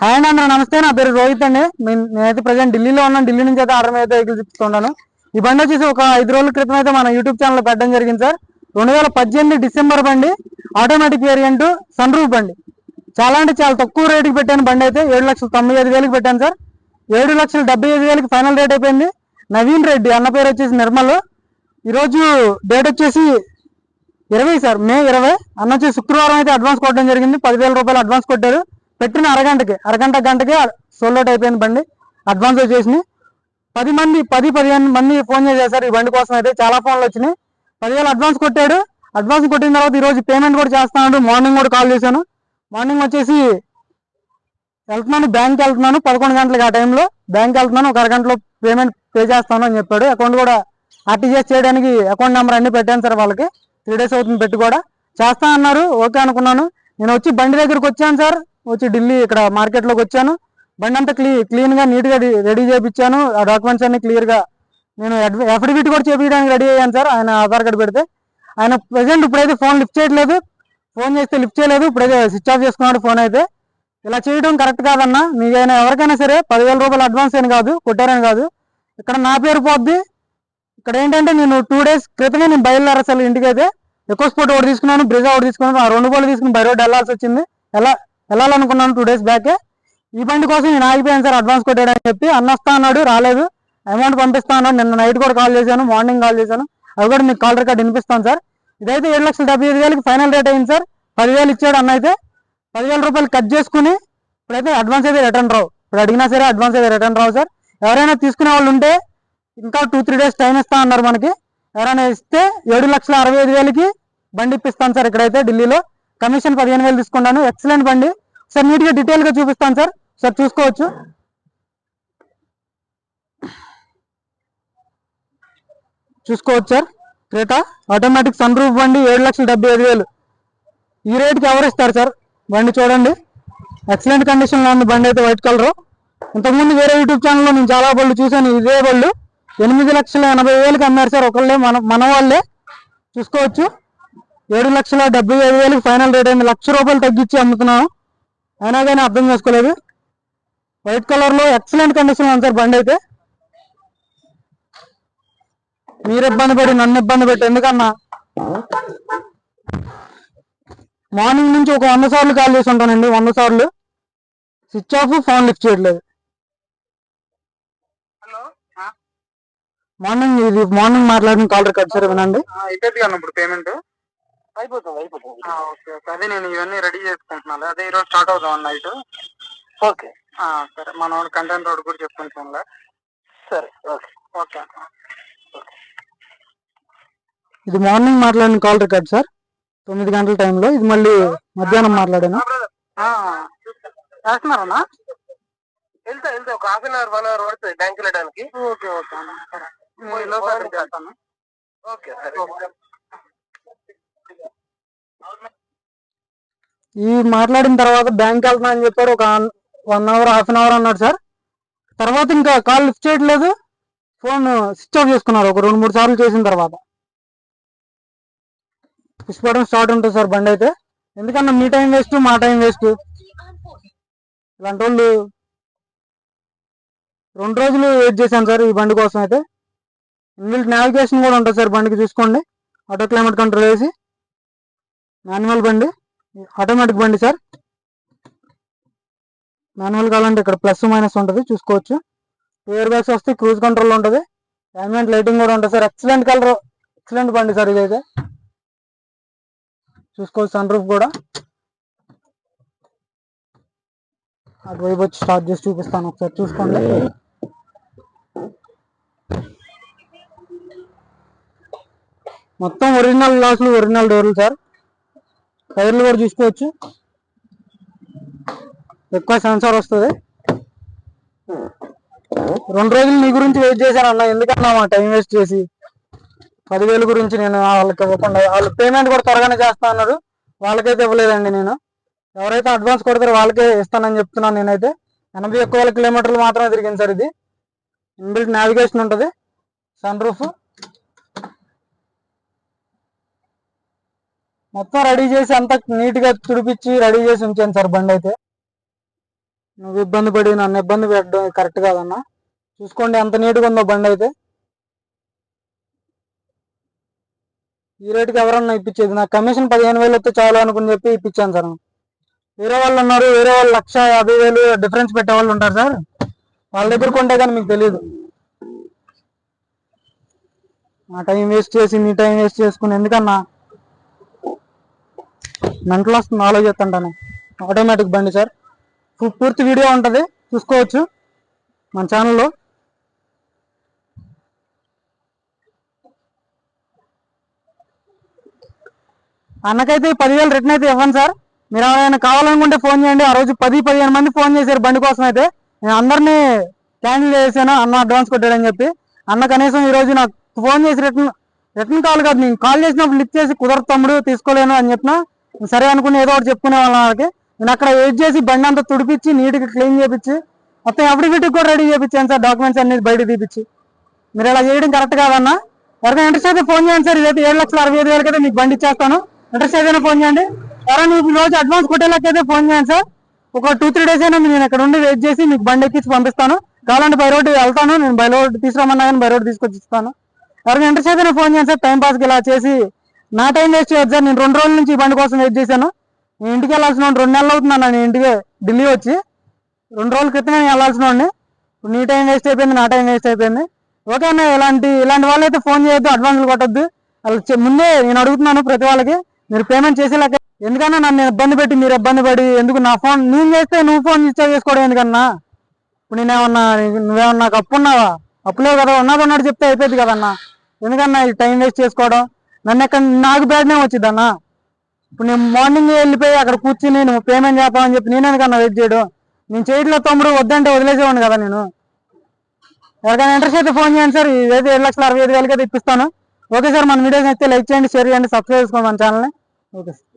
Hi అండి అందరూ నమస్తే. నా పేరు రోహిత్ అండి. నేను- నేనైతే ప్రజెంట్ ఢిల్లీలో ఉన్నాను. ఢిల్లీ నుంచి అయితే ఆర్డర్ మీద వెహికల్ చూపిస్తున్నాను ఈ బండి వచ్చేసి ఒక ఐదు రోజుల క్రితం అయితే మన యూట్యూబ్ ఛానల్ పెట్టడం జరిగింది సార్. రెండు వేల పద్దెనిమిది డిసెంబర్ బండి ఆటోమేటిక్ వేరియంట్ సన్ రూఫ్ బండి. చాలా అంటే చాలా తక్కువ రేటుకి పెట్టాను బండి అయితే. ఏడు లక్షల తొంభై ఐదు వేలకు పెట్టాను సార్. ఏడు లక్షల డెబ్బై ఐదు వేలకి ఫైనల్ రేట్ అయిపోయింది. నవీన్ రెడ్డి అన్న పేరు వచ్చేసి నిర్మల్. ఈరోజు డేట్ వచ్చేసి ఇరవై సార్. మే ఇరవై. అన్న వచ్చి శుక్రవారం అయితే అడ్వాన్స్ కొట్టడం జరిగింది. పదివేల రూపాయలు అడ్వాన్స్ కొట్టారు. పెట్టిన అరగంటకి అరగంట గంటకి సోలోట్ అయిపోయింది బండి. అడ్వాన్స్ వచ్చేసినాయి పది మంది పది పదిహేను మంది ఫోన్ చేశారు ఈ బండి కోసం అయితే. చాలా ఫోన్లు వచ్చినాయి. పదివేలు అడ్వాన్స్ కొట్టాడు. అడ్వాన్స్ కొట్టిన తర్వాత ఈరోజు పేమెంట్ కూడా చేస్తాను మార్నింగ్ కూడా కాల్ చేశాను. మార్నింగ్ వచ్చేసి వెళ్తున్నాను బ్యాంక్కి వెళ్తున్నాను. పదకొండు గంటలకి ఆ టైంలో బ్యాంక్కి వెళ్తున్నాను. ఒక అరగంటలో పేమెంట్ పే చేస్తాను అని చెప్పాడు. అకౌంట్ కూడా ఆర్టీజీఎస్ చేయడానికి అకౌంట్ నెంబర్ అన్ని పెట్టాను సార్ వాళ్ళకి. త్రీ డేస్ అవుతుంది పెట్టి కూడా చేస్తా అన్నారు. ఓకే అనుకున్నాను. నేను వచ్చి బండి దగ్గరికి వచ్చాను సార్. వచ్చి ఢిల్లీ ఇక్కడ మార్కెట్లోకి వచ్చాను. బండి అంతా క్లీ క్లీన్గా నీట్గా రెడీ చేయించాను ఆ డాక్యుమెంట్స్ అన్ని క్లియర్గా నేను అఫిడవిట్ కూడా చేపించడానికి రెడీ అయ్యాను సార్ ఆయన ఆధార్ కార్డు పెడితే. ఆయన ప్రజెంట్ ఇప్పుడైతే ఫోన్ లిఫ్ట్ చేయట్లేదు. ఫోన్ చేస్తే లిఫ్ట్ చేయలేదు. ఇప్పుడైతే స్విచ్ ఆఫ్ చేసుకున్నాడు ఫోన్ అయితే. ఇలా చేయడం కరెక్ట్ కాదన్నా. మీకైనా ఎవరికైనా సరే పదివేల రూపాయలు అడ్వాన్స్ అని కాదు కొట్టారని కాదు. ఇక్కడ నా పేరు పోద్ది. ఇక్కడ ఏంటంటే నేను టూ డేస్ క్రితమే నేను బయలుదేరా అసలు ఇంటికి అయితే ఎక్కువ స్పోర్ట్ ఒకటి తీసుకున్నాను బ్రిజా ఒకటి తీసుకున్నాను ఆ రెండు బోళ్ళు తీసుకుని బై రోడ్ వెళ్ళాల్సి వచ్చింది. ఎలా వెళ్ళాలనుకున్నాను టూ డేస్ బ్యాకే ఈ బండి కోసం నేను ఆగిపోయాను సార్ అడ్వాన్స్ కొట్టాడని చెప్పి. అన్న వస్తా అన్నాడు రాలేదు. అమౌంట్ పంపిస్తా అన్నాడు. నిన్న నైట్ కూడా కాల్ చేశాను మార్నింగ్ కాల్ చేశాను. అవి కూడా మీకు కాల్ రికార్డ్ వినిపిస్తాను సార్. ఇదైతే ఏడు లక్షల డెబ్బై ఐదు వేలకి ఫైనల్ రేట్ అయింది సార్. పదివేలు ఇచ్చాడు అన్న అయితే. పదివేల రూపాయలు కట్ చేసుకుని ఇప్పుడైతే అడ్వాన్స్ అయితే రిటర్న్ రావు. ఇప్పుడు అడిగినా సరే అడ్వాన్స్ అయితే రిటర్న్ రావు సార్. ఎవరైనా తీసుకునే వాళ్ళు ఉంటే ఇంకా టూ త్రీ డేస్ టైం ఇస్తా అన్నారు మనకి. ఎవరైనా ఇస్తే ఏడు లక్షల అరవై ఐదు వేలకి బండి ఇప్పిస్తాను సార్ ఇక్కడైతే ఢిల్లీలో. కమిషన్ పదిహేను వేలు తీసుకున్నాను. ఎక్సలెంట్ బండి. సార్ నీట్గా డీటెయిల్గా చూపిస్తాను సార్ సార్ చూసుకోవచ్చు. చూసుకోవచ్చు sir Creta automatic sun roof బండి ఏడు లక్షల డెబ్బై ఐదు వేలు. ఈ రేట్కి ఎవరు ఇస్తారు సార్ బండి చూడండి. ఎక్సలెంట్ కండిషన్లో ఉంది బండి అయితే వైట్ కలర్ ఇంతకుముందు వేరే యూట్యూబ్ ఛానల్లో నేను చాలా బళ్ళు చూశాను. ఇదే బళ్ళు. ఎనిమిది లక్షల ఎనభై వేలకి అమ్మారు సార్ ఒకళ్ళే మన మన వాళ్ళే. చూసుకోవచ్చు. ఏడు లక్షల డెబ్బై ఐదు వేలకి ఫైనల్ రేట్ అయింది. లక్ష రూపాయలు తగ్గించి అమ్ముతున్నాను అయినా కానీ అర్థం చేసుకోలేదు. వైట్ కలర్లో ఎక్సలెంట్ కండిషన్లో ఉంది సార్ బండి అయితే. మీరు ఇబ్బంది పడి నన్ను ఇబ్బంది పెట్టి. ఎందుకన్నా? మార్నింగ్ నుంచి ఒక వంద సార్లు కాల్ చేసి ఉంటానండి. వంద సార్లు. స్విచ్ ఆఫ్ ఫోన్ లిఫ్ట్ చేయట్లేదు. హలో? మార్నింగ్ ఇది మార్నింగ్ మాట్లాడిన కాల్ రికార్డ్ సార్ వినండి. పేమెంట్ అయిపోతుంది అయిపోతుంది. Okay okay. అదే నేను ఇవన్నీ రెడీ చేసుకుంటున్నాను. అదే ఈరోజు స్టార్ట్ అవుదాం నైట్ ఓకే. సరే. మన కంటెంట్ రోడ్ కూడా చెప్పుకుంటాంలే సరే ఓకే. ఓకే ఇది మార్నింగ్ మాట్లాడిన కాల్ రికార్డ్ సార్. తొమ్మిది గంటల టైంలో. ఇది మళ్ళీ మధ్యాహ్నం మాట్లాడాను. చేస్తున్నారన్నా? వెళ్తా వెళ్తా. ఒక half an hour one hour పడుతుంది బ్యాంక్ వెళ్ళడానికి. ఓకే ఓకే ఓకే సరే. ఈ మాట్లాడిన తర్వాత బ్యాంక్ వెళ్తున్నా అని చెప్పాడు. ఒక one hour half an hour అన్నాడు సార్. తర్వాత ఇంకా కాల్ లిఫ్ట్ చేయట్లేదు. ఫోన్ స్విచ్ ఆఫ్ చేసుకున్నారు. ఒక రెండు మూడు సార్లు చేసిన తర్వాత. పుష్పడం స్టార్ట్ ఉంటుంది సార్ బండి అయితే. ఎందుకన్నా మీ టైం వేస్ట్ మా టైం వేస్ట్ ఇలాంటి వాళ్ళు రెండు రోజులు వెయిట్ చేశాను సార్ ఈ బండి కోసం అయితే. ఇన్బిల్ట్ నావిగేషన్ కూడా ఉంటుంది సార్ బండికి చూసుకోండి. ఆటో క్లైమేట్ కంట్రోల్ వేసి. మాన్యువల్ బండి ఆటోమేటిక్ బండి సార్. మాన్యువల్ కావాలంటే ఇక్కడ ప్లస్ మైనస్ ఉంటుంది చూసుకోవచ్చు. టూ ఇయర్ బ్యాగ్స్ వస్తే క్రూజ్ కంట్రోల్ ఉంటుంది. Ambient లైటింగ్ కూడా ఉంటుంది సార్. ఎక్సలెంట్ కలర్ ఎక్సలెంట్ బండి సార్ ఇదైతే. చూసుకోవచ్చు సన్ రూఫ్ కూడా. అటువైపు వచ్చి స్టార్ట్ చేసి చూపిస్తాను ఒకసారి చూసుకోండి. మొత్తం ఒరిజినల్ గ్లాసులు ఒరిజినల్ డోర్లు సార్. టైర్లు కూడా చూసుకోవచ్చు. ఎక్కువ సెన్సార్ వస్తుంది. రెండు రోజులు నీ గురించి వెయిట్ చేశాను అన్న ఎందుకన్నా మా టైం వేస్ట్ చేసి? పదివేలు గురించి నేను వాళ్ళకి ఇవ్వకుండా వాళ్ళు పేమెంట్ కూడా త్వరగానే చేస్తా అన్నారు వాళ్ళకైతే ఇవ్వలేదండి నేను. ఎవరైతే అడ్వాన్స్ కొడతారో వాళ్ళకే ఇస్తానని చెప్తున్నాను నేనైతే. ఎనభై ఒక్క వేల కిలోమీటర్లు మాత్రమే తిరిగింది సార్ ఇది. ఇన్బిల్ట్ నావిగేషన్ ఉంటుంది. సన్ రూఫ్ మొత్తం రెడీ చేసి అంతా నీట్గా తుడిపించి రెడీ చేసి ఉంచాను సార్ బండి అయితే. నువ్వు ఇబ్బంది పడి నన్ను ఇబ్బంది పెట్టడం కరెక్ట్ కాదన్నా. చూసుకోండి ఎంత నీట్గా ఉందో బండి అయితే. ఈ రేటుకి ఎవరన్నా ఇప్పించేది? నాకు కమిషన్ పదిహేను వేలు వస్తే చాలు అనుకుని చెప్పి ఇప్పించాను సార్. వేరే వాళ్ళు ఉన్నారు వేరే వాళ్ళు లక్ష యాభై వేలు డిఫరెన్స్ పెట్టే వాళ్ళు ఉంటారు సార్. వాళ్ళ దగ్గర కొంటే కానీ మీకు తెలియదు నా టైం వేస్ట్ చేసి మీ టైం వేస్ట్ చేసుకుని ఎందుకన్నా? మెంటల్ వస్తుంది ఆలోచిస్తుంటాను. ఆటోమేటిక్ బండి సార్. పూర్తి వీడియో ఉంటుంది చూసుకోవచ్చు. మన ఛానల్లో అన్నకైతే పదివేలు రిటర్న్ అయితే ఇవ్వండి సార్. మీరు ఎవరైనా కావాలనుకుంటే ఫోన్ చేయండి. ఆ రోజు పది పదిహేను మంది ఫోన్ చేశారు బండి కోసం అయితే. నేను అందరినీ క్యాన్సిల్ చేశాను అన్న అడ్వాన్స్ కొట్టాడని చెప్పి. అన్న కనీసం ఈరోజు నాకు ఫోన్ చేసి రిటర్న్ రిటర్న్ కాల్ కాదు నేను కాల్ చేసినప్పుడు లిఫ్ట్ చేసి కుదరదు తమ్ముడు తీసుకోలేను అని చెప్పిన సరే అనుకుని ఏదో ఒకటి చెప్పుకునే వాళ్ళం వాళ్ళకి. నేను అక్కడ వెయిట్ చేసి బండి అంతా తుడిపించి నీట్గా క్లీన్ చేపించి మొత్తం అఫిడవిట్ కూడా రెడీ చేయించాను సార్ డాక్యుమెంట్స్ అన్ని బయట తీపిచ్చి. మీరు ఇలా చేయడం కరెక్ట్ కాదన్నా? ఎవరికైనా ఇంట్రెస్ట్ అయితే ఫోన్ చేయండి సార్ ఇదైతే ఏడు లక్షల అరవై ఐదు వేలకి అయితే మీకు బండి ఇచ్చేస్తాను. ఇంట్రెస్ట్ ఏదైనా ఫోన్ చేయండి. ఎవరైనా మీకు రోజు అడ్వాన్స్ కొట్టేలాకైతే ఫోన్ చేయండి సార్. ఒక టూ త్రీ డేస్ అయినా నేను ఇక్కడ ఉండి వెయిట్ చేసి మీకు బండి ఎక్కించి పంపిస్తాను. కావాలంటే బై రోడ్ వెళ్తాను. నేను బై రోడ్ తీసుకురమన్నా కానీ బై రోడ్ తీసుకొచ్చి ఇస్తాను. ఎవరైనా ఇంట్రెస్ట్ అయితే ఫోన్ చేయండి సార్. టైం పాస్కి ఇలా చేసి నా టైం వేస్ట్ చేయొద్దు సార్. నేను రెండు రోజుల నుంచి ఈ బండి కోసం వెయిట్ చేశాను. నేను ఇంటికి వెళ్ళాల్సిన వాడిని రెండు నెలలు అవుతున్నాను నేను ఇంటికి ఢిల్లీ వచ్చి రెండు రోజుల క్రితం నేను వెళ్ళాల్సిన వాడిని. ఇప్పుడు నీ టైం వేస్ట్ అయిపోయింది నా టైం వేస్ట్ అయిపోయింది. ఓకే అన్న ఇలాంటి ఇలాంటి వాళ్ళైతే ఫోన్ చేయొద్దు అడ్వాన్స్లు కొట్టద్దు. వాళ్ళు ముందే నేను అడుగుతున్నాను ప్రతి వాళ్ళకి మీరు పేమెంట్ చేసేలాగా. ఎందుకన్నా నన్ను ఇబ్బంది పెట్టి మీరు ఇబ్బంది పడి ఎందుకు నా ఫోన్ నేను చేస్తే నువ్వు ఫోన్ రీఛార్జ్ చేసుకోవడం ఎందుకన్నా? ఇప్పుడు నేనేమన్నా నువ్వేమన్నా నాకు అప్పు ఉన్నావా? అప్పులే కదా ఉన్నది ఉన్నట్టు చెప్తే అయిపోయింది కదన్నా. ఎందుకన్నా ఈ టైం వేస్ట్ చేసుకోవడం? నన్ను ఎక్కడ నాకు బ్యాడ్ వచ్చిద్దన్నా వచ్చిందన్నా ఇప్పుడు నేను మార్నింగ్ వెళ్ళిపోయి అక్కడ కూర్చుని నువ్వు పేమెంట్ చేస్తామని చెప్పి నేను ఎందుకన్నా వెయిట్ చేయడు? నేను చేయట్లేదు తమ్ముడు వద్దంటే వదిలేసేవాడిని కదా నేను. ఎవరికైనా ఇంట్రెస్ట్ అయితే ఫోన్ చేయండి సార్ ఇదైతే ఏడు లక్షల అరవై ఐదు వేలకైతే అయితే ఇప్పిస్తాను ఓకే సార్ మన వీడియోస్ అయితే లైక్ చేయండి షేర్ చేయండి సబ్స్క్రైబ్ చేసుకోండి మన ఛానల్ని ఓకే సార్.